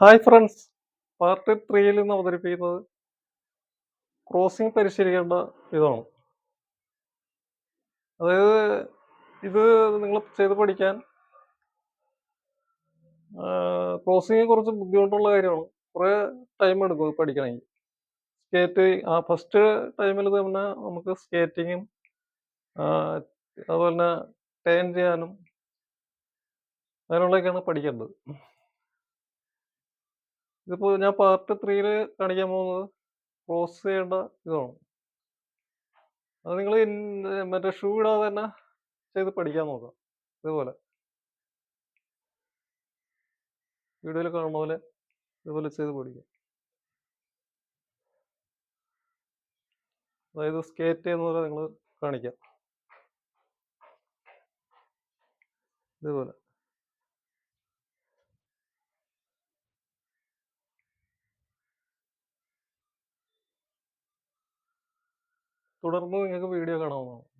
Hi friends part ത്രീയിൽ നിന്ന് അവതരിപ്പിക്കുന്നത് ക്രോസിംഗ് പരിശീലിക്കേണ്ട ഇതാണ്. അതായത് ഇത് നിങ്ങൾ ചെയ്ത് പഠിക്കാൻ ക്രോസിങ്ങിനെ കുറച്ച് ബുദ്ധിമുട്ടുള്ള കാര്യമാണ്. കുറേ ടൈം എടുക്കും ഇത് പഠിക്കണമെങ്കിൽ. സ്കേറ്റ് ആ ഫസ്റ്റ് ടൈമിൽ തന്നെ നമുക്ക് സ്കേറ്റിങ്ങും അതുപോലെ തന്നെ ടേൺ ചെയ്യാനും അങ്ങനെയുള്ളതൊക്കെയാണ് പഠിക്കേണ്ടത്. ഇതിപ്പോൾ ഞാൻ പാർട്ട് ത്രീയിൽ കാണിക്കാൻ പോകുന്നത് ക്രോസ് ചെയ്യേണ്ട ഇതാണ്. അത് നിങ്ങൾ മറ്റേ ഷൂ ഇടാതെ തന്നെ ചെയ്ത് പഠിക്കാൻ നോക്കാം. ഇതുപോലെ. വീഡിയോയിൽ കാണുന്ന പോലെ ഇതുപോലെ ചെയ്ത് പഠിക്കാം. അതായത് സ്കേറ്റ് ചെയ്യുന്ന പോലെ നിങ്ങൾ കാണിക്കാം. ഇതുപോലെ. തുടർന്ന് നിങ്ങൾക്ക് വീഡിയോ കാണാവുന്നതാണ്.